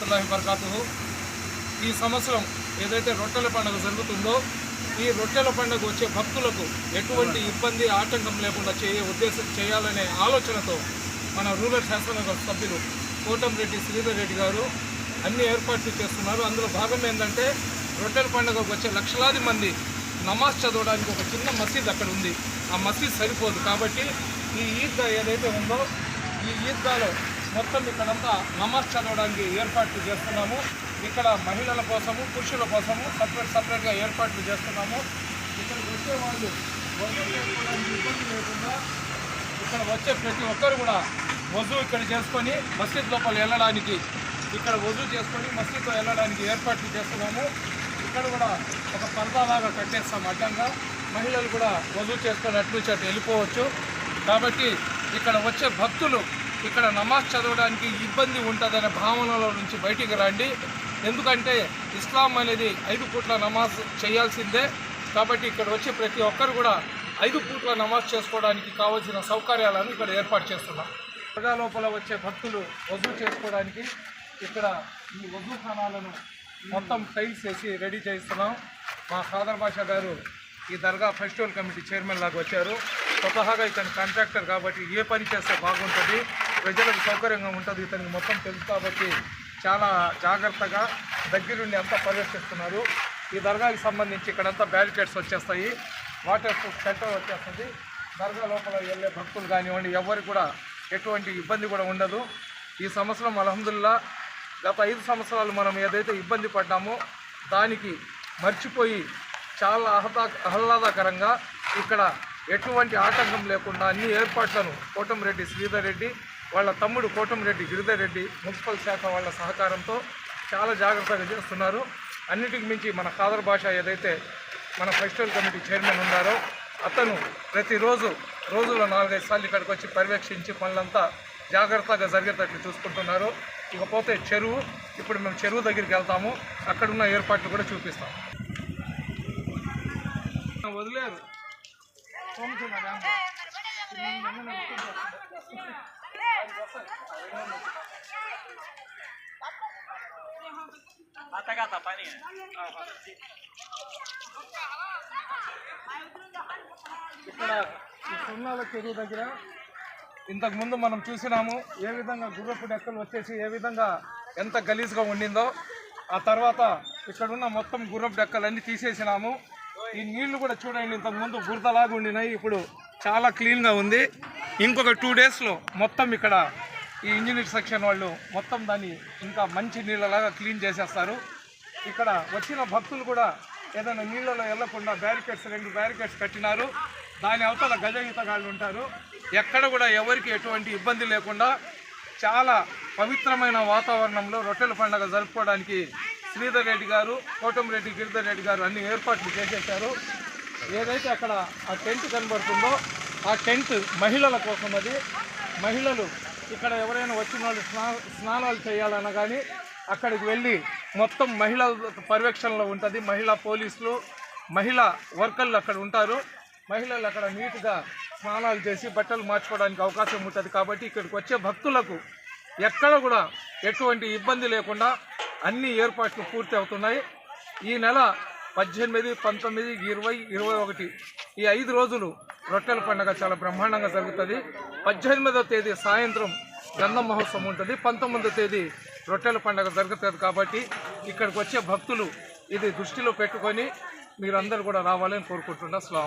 వరహతుల్లాహి వబర్కాతుహు. ఈ సంవత్సరం ఏదైతే రొట్టెల పండుగ జరుగుతుందో ఈ రొట్టెల పండుగ వచ్చే భక్తులకు ఎటువంటి ఇబ్బంది ఆటంకం లేకుండా చేయ ఉద్దేశం చేయాలనే ఆలోచనతో మన రూరల్ శాసనసభ సభ్యులు కోటంరెడ్డి శ్రీధర్ రెడ్డి గారు అన్ని ఏర్పాట్లు చేస్తున్నారు. అందులో భాగం ఏంటంటే రొట్టెల పండుగకు వచ్చే లక్షలాది మంది నమాజ్ చదవడానికి ఒక చిన్న మసీద్ అక్కడ ఉంది. ఆ మసీద్ సరిపోదు. కాబట్టి ఈ ఈద్గా ఏదైతే ఉందో ఈ ఈద్గాలో మొత్తం ఇక్కడంతా నమాజ్ చదవడానికి ఏర్పాట్లు చేస్తున్నాము. ఇక్కడ మహిళల కోసము పురుషుల కోసము సపరేట్ సపరేట్గా ఏర్పాట్లు చేస్తున్నాము. ఇక్కడికి వచ్చే వాళ్ళు వజూ చేసుకోవడానికి ఇబ్బంది లేకుండా ఇక్కడ వచ్చే ప్రతి ఒక్కరు కూడా వజూ ఇక్కడ చేసుకొని మసీద్ లోపల వెళ్ళడానికి ఇక్కడ వజూ చేసుకొని మసీద్లో వెళ్ళడానికి ఏర్పాట్లు చేస్తున్నాము. ఇక్కడ కూడా ఒక పరదాలాగా కట్టేస్తాం అడ్డంగా. మహిళలు కూడా వజూ చేసుకొని అటు నుంచి అటు వెళ్ళిపోవచ్చు. కాబట్టి ఇక్కడ వచ్చే భక్తులు ఇక్కడ నమాజ్ చదవడానికి ఇబ్బంది ఉంటుందనే భావనలో నుంచి బయటికి రండి. ఎందుకంటే ఇస్లాం అనేది ఐదు పూట్ల నమాజ్ చేయాల్సిందే. కాబట్టి ఇక్కడ వచ్చే ప్రతి ఒక్కరు కూడా ఐదు పూట్ల నమాజ్ చేసుకోవడానికి కావాల్సిన సౌకర్యాలను ఇక్కడ ఏర్పాటు చేస్తున్నాం. ప్రజాలోపల లోపల వచ్చే భక్తులు వజూ చేసుకోవడానికి ఇక్కడ ఈ వజూ ఖానాలను మొత్తం టైల్స్ వేసి రెడీ చేస్తున్నాం. మా ఫాదర్ బాషా గారు ఈ దర్గా ఫెస్టివల్ కమిటీ చైర్మన్ లాగా వచ్చారు. స్వతహాగా ఇతను కాంట్రాక్టర్ కాబట్టి ఏ పని చేస్తే బాగుంటుంది. ప్రజలకు సౌకర్యంగా ఉంటుంది ఇతనికి మొత్తం తెలుసు కాబట్టి చాలా జాగ్రత్తగా దగ్గరుండి అంతా పర్యవేక్షిస్తున్నారు ఈ దర్గాకి సంబంధించి ఇక్కడంతా బ్యారికేడ్స్ వచ్చేస్తాయి. వాటర్ ప్రూఫ్ సెంటర్ వచ్చేస్తుంది. దర్గా లోపల వెళ్ళే భక్తులు కానివ్వండి ఎవరికి కూడా ఎటువంటి ఇబ్బంది కూడా ఉండదు. ఈ సంవత్సరం అలహదుల్లా గత ఐదు సంవత్సరాలు మనం ఏదైతే ఇబ్బంది పడ్డామో దానికి మర్చిపోయి చాలా ఆహ్లా ఆహ్లాదకరంగా ఇక్కడ ఎటువంటి ఆటంకం లేకుండా అన్ని ఏర్పాట్లను కోటంరెడ్డి శ్రీధర్ రెడ్డి వాళ్ళ తమ్ముడు కోటంరెడ్డి గిరిధర్ రెడ్డి మున్సిపల్ శాఖ వాళ్ళ సహకారంతో చాలా జాగ్రత్తగా చేస్తున్నారు. అన్నిటికి మించి మన ఖాదర్ భాష ఏదైతే మన ఫెస్టివల్ కమిటీ చైర్మన్ ఉన్నారో అతను ప్రతిరోజు రోజులో నాలుగైదు సార్లు ఇక్కడికి వచ్చి పర్యవేక్షించి పనులంతా జాగ్రత్తగా జరిగేటట్లు చూసుకుంటున్నారు. ఇకపోతే చెరువు ఇప్పుడు మేము చెరువు దగ్గరికి వెళ్తాము. అక్కడున్న ఏర్పాట్లు కూడా చూపిస్తాం. వదిలేరు. ఇక్కడ ఈ సున్నాల చెరువు దగ్గర ఇంతకు ముందు మనం చూసినాము ఏ విధంగా గుర్రపు డెక్కలు వచ్చేసి ఏ విధంగా ఎంత గలీజ్గా ఉండిందో. ఆ తర్వాత ఇక్కడ ఉన్న మొత్తం గుర్రపు డెక్కలన్నీ తీసేసినాము. ఈ నీళ్ళు కూడా చూడండి ఇంతకు ముందు బురదలాగా ఉండినాయి. ఇప్పుడు చాలా క్లీన్గా ఉంది. ఇంకొక టూ డేస్లో మొత్తం ఇక్కడ ఈ ఇంజనీర్ సెక్షన్ వాళ్ళు మొత్తం దాన్ని ఇంకా మంచి నీళ్ళలాగా క్లీన్ చేసేస్తారు. ఇక్కడ వచ్చిన భక్తులు కూడా ఏదైనా నీళ్ళలో వెళ్ళకుండా బ్యారికేడ్స్ రెండు బ్యారికేడ్స్ కట్టినారు. దాని అవతల గజ ఈతగాళ్ళు ఉంటారు. ఎక్కడ కూడా ఎవరికి ఎటువంటి ఇబ్బంది లేకుండా చాలా పవిత్రమైన వాతావరణంలో రొట్టెల పండుగ జరుపుకోవడానికి శ్రీధర్ రెడ్డి గారు కోటంరెడ్డి గిరిధర్ రెడ్డి గారు అన్ని ఏర్పాట్లు చేసేశారు. ఏదైతే అక్కడ ఆ టెంట్ కనబడుతుందో ఆ టెంట్ మహిళల కోసం అది. మహిళలు ఇక్కడ ఎవరైనా వచ్చిన వాళ్ళు స్నా స్నానాలు చేయాలన్నా కానీ అక్కడికి వెళ్ళి మొత్తం మహిళల పర్యవేక్షణలో ఉంటుంది. మహిళా పోలీసులు మహిళా వర్కర్లు అక్కడ ఉంటారు. మహిళలు అక్కడ నీట్గా స్నానాలు చేసి బట్టలు మార్చుకోవడానికి అవకాశం ఉంటుంది. కాబట్టి ఇక్కడికి వచ్చే భక్తులకు ఎక్కడ కూడా ఎటువంటి ఇబ్బంది లేకుండా అన్ని ఏర్పాట్లు పూర్తి అవుతున్నాయి. ఈ నెల పద్దెనిమిది పంతొమ్మిది ఇరవై ఇరవై ఒకటి. ఈ ఐదు రోజులు రొట్టెల పండుగ చాలా బ్రహ్మాండంగా జరుగుతుంది. పద్దెనిమిదవ తేదీ సాయంత్రం గంధం మహోత్సవం ఉంటుంది. పంతొమ్మిదవ తేదీ రొట్టెల పండుగ జరుగుతుంది కాబట్టి ఇక్కడికి వచ్చే భక్తులు ఇది దృష్టిలో పెట్టుకొని మీరందరూ కూడా రావాలని కోరుకుంటున్నా. స్లాం